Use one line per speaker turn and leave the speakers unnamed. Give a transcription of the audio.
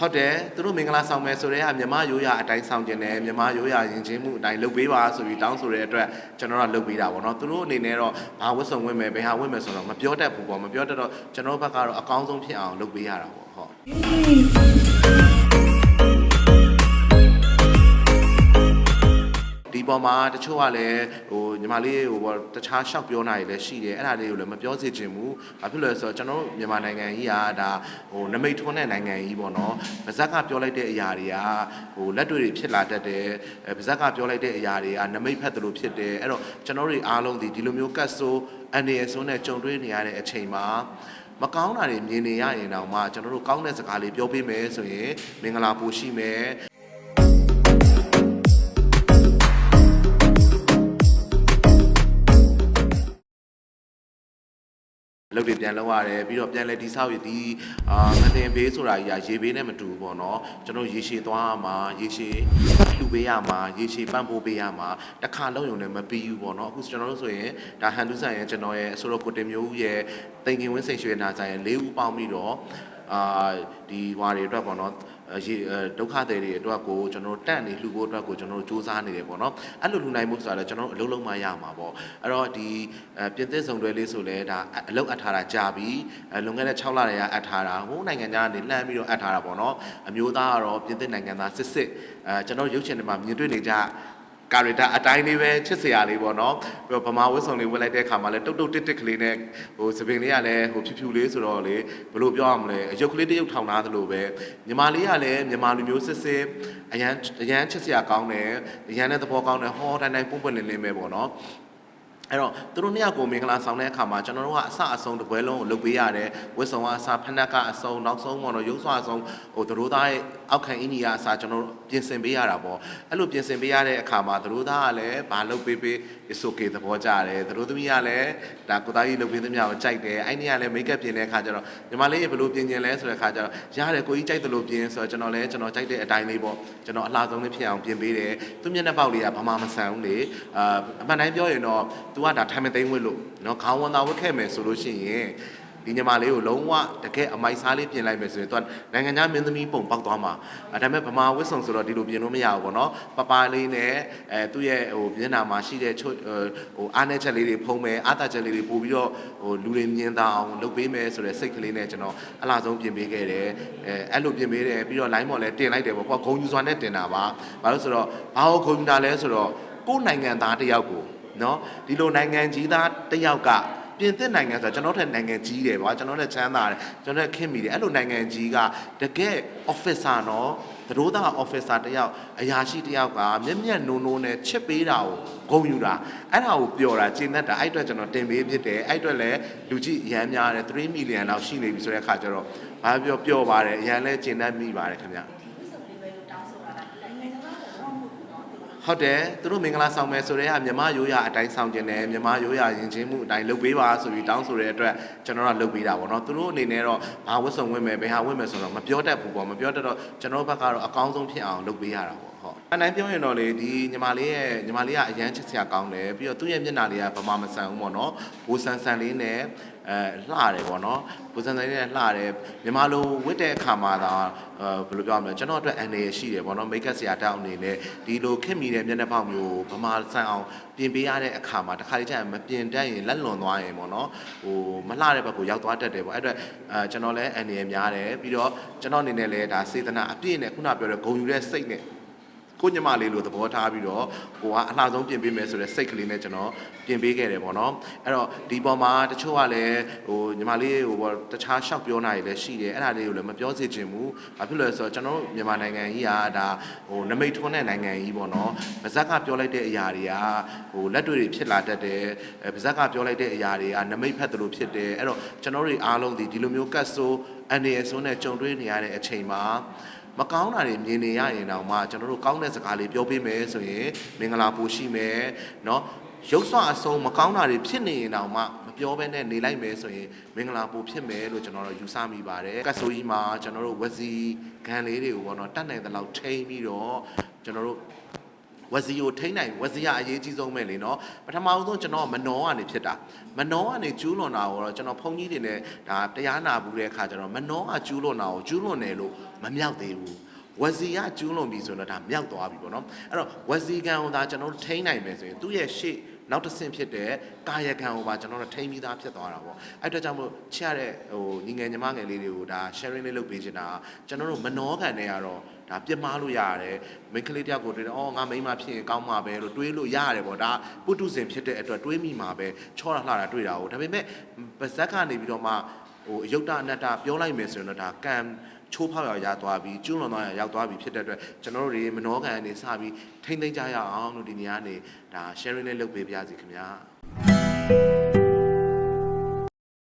ဟုတ်တယ်သူတို့မင်္ဂလာဆောင်မယ်ဆိုတဲ့ကမြမရိုးရာအတိုင်းဆောင်ကျင်တယ်မြမရိုးရာယဉ်ကျေးမှုအတိုင်းလုပ်ပေးပါဆိုပြီးတောင်းဆိုတဲ့အတွက်ကျွန်တော်တို့ကလုပ်ပေးတာပေါ့နော်သူတို့အနေနဲ့တော့ဘာဝတ်စုံဝင်မယ်ဘယ်ဟာဝင်မယ်ဆိုတော့မပြောတတ်ဘူးပေါ့မပြောတတ်တော့ကျွန်တော်တို့ဘက်ကတော့အကောင်းဆုံးဖြစ်အောင်လုပ်ပေးရတာပေါ့ဟုတ် ပေါ်မှာတချို့ကလည်းဟိုညီမလေးဟိုဘောတခြားရှောက်ပြောနေတာတွေလည်းရှိတယ်အဲ့ဒါလေးကိုလည်းမပြောစေချင်ဘူးဘာဖြစ်လို့လဲဆိုတော့ကျွန်တော်တို့မြန်မာနိုင်ငံကြီးကဒါဟိုနမိတ်ထွန်းတဲ့နိုင်ငံကြီးပေါ့နော်ဗဇက်ကပြောလိုက်တဲ့အရာတွေကဟိုလက်တွေ့တွေဖြစ်လာတတ်တယ်အဲဗဇက်ကပြောလိုက်တဲ့အရာတွေကနမိတ်ဖက်တယ်လို့ဖြစ်တယ်အဲ့တော့ကျွန်တော်တို့တွေအားလုံးဒီဒီလိုမျိုးကတ်ဆိုးအန်ဒီရဆိုးနဲ့ကြုံတွေ့နေရတဲ့အချိန်မှာမကောင်းတာတွေမြင်နေရရင်တော့မှကျွန်တော်တို့ကောင်းတဲ့စကားလေးပြောပေးမယ်ဆိုရင်မင်္ဂလာပိုရှိမယ် တွေပြန်လုပ်ရတယ်ပြီးတော့ပြန်လဲဒီဆောက်ရည်ဒီအာငတင်ဘေးဆိုတာကြီးကရေဘေးနဲ့မတူဘူးပေါ့နော်ကျွန်တော်ရေရှည်သွားရမှာရေရှည်လှူပေးရမှာရေရှည်ပံ့ပိုးပေးရမှာတစ်ခါလုံးယုံနဲ့မပြီးဘူးပေါ့နော်အခုကျွန်တော်တို့ဆိုရင်ဒါဟန်တူဆန်ရဲ့ကျွန်တော်ရဲ့အစိုးရကိုတင်မျိုးဦးရဲ့တင်ကင်ဝင်းစိတ်ရွှေနာဆိုင်ရဲ့၄ဦးပေါင်းပြီးတော့အာဒီဟွာတွေအတွက်ပေါ့နော်အဲ ရေအဲဒုက္ခတွေတွေအတွက်ကိုကျွန်တော်တို့တန့်နေလှူဖို့အတွက်ကိုကျွန်တော်တို့စူးစမ်းနေတယ်ပေါ့နော်အဲ့လိုလှူနိုင်မှုဆိုတာလည်းကျွန်တော်တို့အလုံးလုံးမရမှာပေါ့အဲ့တော့ဒီအဲပြင်သစ်ဆောင်တွဲလေးဆိုလဲဒါအလုံးအပ်ထားတာကြာပြီအဲလွန်ခဲ့တဲ့6လတည်းကအပ်ထားတာဟိုးနိုင်ငံခြားကနေလှမ်းပြီးတော့အပ်ထားတာပေါ့နော်အမျိုးသားကတော့ပြင်သစ်နိုင်ငံသားစစ်စစ်အဲကျွန်တော်ရုပ်ရှင်တွေမှာမြင်တွေ့နေကြ ကာရီတာအတိုင်းလေးပဲချစ်စရာလေးပေါ့နော်ပြီးတော့ဗမာဝတ်စုံလေးဝတ်လိုက်တဲ့အခါမှာလည်းတုတ်တုတ်တစ်တစ်ကလေးနဲ့ဟိုစပင်လေးကလည်းဟိုဖြူဖြူလေးဆိုတော့လေဘယ်လိုပြောရမလဲအယုတ်ကလေးတစ်ယုတ်ထောင်သားသလိုပဲညီမလေးကလည်းညီမလူမျိုးစစ်စစ်အရန်အရန်ချစ်စရာကောင်းတယ်အရန်နဲ့သဘောကောင်းတယ်ဟောတိုင်းတိုင်းပွန့်ပွန့်လင်းလင်းပဲပေါ့နော် အဲ့တော့သူတို့နှစ်ယောက်ကိုမင်္ဂလာဆောင်တဲ့အခါမှာကျွန်တော်တို့ကအဆအဆုံးတစ်ပွဲလုံးကိုလုပ်ပေးရတယ်ဝတ်ဆောင်ကအဆဖက်နှက်ကအဆုံးနောက်ဆုံးပေါ့နော်ရုပ်ဆွအဆုံးဟိုသူတို့သားရဲ့အောက်ခံအင်းကြီးကအဆကျွန်တော်တို့ပြင်ဆင်ပေးရတာပေါ့အဲ့လိုပြင်ဆင်ပေးရတဲ့အခါမှာသူတို့သားကလည်းဘာလုပ်ပေးပေး is okay သဘောကျတယ်သူတို့သမီးကလည်းဒါကိုသားကြီးလုပ်ပေးသမျှကိုကြိုက်တယ်အဲ့ဒီကလည်း make up ပြင်တဲ့အခါကျတော့ညီမလေးရေဘယ်လိုပြင်ကျင်လဲဆိုတဲ့အခါကျတော့ရတယ်ကိုကြီးကြိုက်တယ်လို့ပြင်ဆိုတော့ကျွန်တော်လည်းကျွန်တော်ကြိုက်တဲ့အတိုင်းလေးပေါ့ကျွန်တော်အလားဆုံးလေးဖြစ်အောင်ပြင်ပေးတယ်သူမျက်နှာပေါက်လေးကဘာမှမဆန်ဘူးလေအာအမှန်တိုင်းပြောရင်တော့သူကဒါထိုင်မသိမ့်ဝစ်လို့နော်ခေါင်းဝန်တာဝတ်ခဲ့မယ်ဆိုလို့ရှိရင်ဒီညီမလေးကိုလုံးဝတကယ်အမိုက်စားလေးပြင်လိုက်မယ်ဆိုရင်သူကနိုင်ငံခြားမင်းသမီးပုံပေါက်သွားမှာအဲဒါပေမဲ့ဗမာဝစ်ဆောင်ဆိုတော့ဒီလိုပြင်လို့မရဘူးပေါ့နော်ပပလေးနဲ့အဲသူ့ရဲ့ဟိုမျက်နှာမှာရှိတဲ့ချို့ဟိုအားနည်းချက်လေးတွေဖုံးမယ်အားသာချက်လေးတွေပို့ပြီးတော့ဟိုလူတွေမြင်သာအောင်လုပ်ပေးမယ်ဆိုတဲ့စိတ်ကလေးနဲ့ကျွန်တော်အလားဆုံးပြင်ပေးခဲ့တယ်အဲအဲ့လိုပြင်ပေးတယ်ပြီးတော့ line ပေါ်လဲတင်လိုက်တယ်ပေါ့ကွာဂုံယူစွာနဲ့တင်တာပါဘာလို့ဆိုတော့ဘာလို့ဂုံယူတာလဲဆိုတော့ကိုယ်နိုင်ငံသားတယောက်ကို နော်ဒီလိုနိုင်ငံကြီးသားတယောက်ကပြင်သစ်နိုင်ငံဆိုတာကျွန်တော်ထက်နိုင်ငံကြီးတယ်ကွာကျွန်တော်ထက်ချမ်းသာတယ်ကျွန်တော်ထက်ခင်မိတယ်အဲ့လိုနိုင်ငံကြီးကတကယ် officer နော်သရိုးသား officer တယောက်အရာရှိတယောက်ကမျက်မျက်နိုးနိုးနဲ့ချစ်ပေးတာကိုဂုဏ်ယူတာအဲ့ဒါကိုပြောတာကျင့်သက်တာအဲ့အတွက်ကျွန်တော်တင်ပေးဖြစ်တယ်အဲ့အတွက်လည်းလူကြီးအရန်များတယ်3 million လောက်ရှိနေပြီဆိုတဲ့အခါကျတော့ဘာပြောပြောပါတယ်အရန်လဲကျင့်သက်မိပါတယ်ခင်ဗျာ ဟုတ်တယ်သူတို့မင်္ဂလာဆောင်မယ်ဆိုတဲ့ကမြမရိုးရာအတိုင်းဆောင်ကျင်တယ်မြမရိုးရာယဉ်ကျေးမှုအတိုင်းလုပ်ပေးပါဆိုပြီးတောင်းဆိုတဲ့အတွက်ကျွန်တော်တို့လုပ်ပေးတာပေါ့နော်သူတို့အနေနဲ့တော့ဘာဝတ်စုံဝင်မယ်ဘယ်ဟာဝင်မယ်ဆိုတော့မပြောတတ်ဘူးပေါ့မပြောတတ်တော့ကျွန်တော်တို့ဘက်ကတော့အကောင်းဆုံးဖြစ်အောင်လုပ်ပေးရတာပေါ့ဟုတ်အနိုင်ပြောရင်တော့လေဒီညီမလေးရဲ့ညီမလေးကအရန်ချစ်စရာကောင်းတယ်ပြီးတော့သူ့ရဲ့မျက်နှာလေးကဗမာမဆန်ဘူးပေါ့နော်ဘူဆန်ဆန်လေးနဲ့ အဲလှတယ်ပေါ့နော်ဘူဆန်ဆန်လေးနဲ့လှတယ်မြန်မာလိုဝတ်တဲ့အခါမှာသာအဲဘယ်လိုပြောရမလဲကျွန်တော်အတွက်အန်ရရှိတယ်ပေါ့နော်မိတ်ကပ်ဆရာတောင်းအနေနဲ့ဒီလိုခက်မိတဲ့မျက်နှာပေါက်မျိုးဗမာဆန်အောင်ပြင်ပေးရတဲ့အခါမှာတစ်ခါတည်းကျရင်မပြင်တတ်ရင်လက်လွန်သွားရင်ပေါ့နော်ဟိုမလှတဲ့ဘက်ကိုရောက်သွားတတ်တယ်ပေါ့အဲ့အတွက်အဲကျွန်တော်လည်းအန်ရများတယ်ပြီးတော့ကျွန်တော်အနေနဲ့လည်းဒါစေတနာအပြည့်နဲ့ခုနပြောတဲ့ဂုံယူတဲ့စိတ်နဲ့ ကိုညမလေးလိုသဘောထားပြီးတော့ကိုကအလှဆုံးပြင်ပေးမယ်ဆိုတဲ့စိတ်ကလေးနဲ့ကျွန်တော်ပြင်ပေးခဲ့တယ်ပေါ့နော်အဲ့တော့ဒီပေါ်မှာတချို့ကလည်းဟိုညီမလေးဟိုဘောတခြားရှောက်ပြောနေတာတွေလည်းရှိတယ်အဲ့ဒါလေးကိုလည်းမပြောစေချင်ဘူးဘာဖြစ်လို့လဲဆိုတော့ကျွန်တော်တို့မြန်မာနိုင်ငံကြီးကဒါဟိုနမိတ်ထွန်းတဲ့နိုင်ငံကြီးပေါ့နော်ဗဇက်ကပြောလိုက်တဲ့အရာတွေကဟိုလက်တွေ့တွေဖြစ်လာတတ်တယ်အဲဗဇက်ကပြောလိုက်တဲ့အရာတွေကနမိတ်ဖက်တယ်လို့ဖြစ်တယ်အဲ့တော့ကျွန်တော်တို့အားလုံးဒီဒီလိုမျိုးကတ်ဆိုးအန်ဒီအဆိုးနဲ့ကြုံတွေ့နေရတဲ့အချိန်မှာ မကောင်းတာတွေမြင်နေရရင်တော့မှကျွန်တော်တို့ကောင်းတဲ့စကားလေးပြောပေးမယ်ဆိုရင်မင်္ဂလာပိုရှိမယ်เนาะရုပ်ဆွအဆုံးမကောင်းတာတွေဖြစ်နေရင်တော့မှမပြောဘဲနဲ့နေလိုက်မယ်ဆိုရင်မင်္ဂလာပိုဖြစ်မယ်လို့ကျွန်တော်တို့ယူဆမိပါတယ်ကတ်ဆိုကြီးမှာကျွန်တော်တို့ဝစီခံလေးတွေကိုပေါ့နော်တတ်နိုင်တဲ့လောက်ထိန်းပြီးတော့ကျွန်တော်တို့ ဝစီကိုထိန်းနိုင်ဝစီကအရေးကြီးဆုံးပဲလေနော်ပထမဦးဆုံးကျွန်တော်မနောကနေဖြစ်တာမနောကနေကျူးလွန်တာကိုတော့ကျွန်တော်ဖုန်ကြီးတွေနဲ့ဒါတရားနာဘူးတဲ့အခါကျတော့မနောကကျူးလွန်တာကိုကျူးလွန်တယ်လို့မမြောက်သေးဘူးဝစီကကျူးလွန်ပြီဆိုတော့ဒါမြောက်သွားပြီပေါ့နော်အဲ့တော့ဝစီကံကိုဒါကျွန်တော်တို့ထိန်းနိုင်မယ်ဆိုရင်သူ့ရဲ့ရှေ့ နောက်တစ်ဆင့်ဖြစ်တဲ့ကာယကံကိုပါကျွန်တော်တို့ထိန်းပြီးသားဖြစ်သွားတာပေါ့အဲ့အတွက်ကြောင့်မို့ချရတဲ့ဟိုညီငယ်ညီမငယ်လေးတွေကိုဒါ sharing လေးလုပ်ပေးချင်တာကျွန်တော်တို့မနှောခံနေရတော့ဒါပြစ်မှားလို့ရတယ်မိန်းကလေးတယောက်ကိုတွေ့တယ်အော်ငါမိန်းမဖြစ်ရင်ကောင်းမှာပဲလို့တွေးလို့ရတယ်ပေါ့ဒါပုထုဇဉ်ဖြစ်တဲ့အတွက်တွေးမိမှာပဲချောတာလှတာတွေ့တာကိုဒါပေမဲ့ပါဇက်ကနေပြီးတော့မှဟိုအယုတ်တအနတ္တပြောလိုက်မယ်ဆိုရင်တော့ဒါကံ ချိုးဖောက်ရရသွားပြီးကျွလွန်သွားရရောက်သွားပြီးဖြစ်တဲ့အတွက်ကျွန်တော်တို့တွေမနှောခံအနေစပြီးထိမ့်သိမ့်ကြရအောင်လို့ဒီနေရာကနေဒါ sharing လေးလုပ်ပေးပါရစေခင်ဗျာ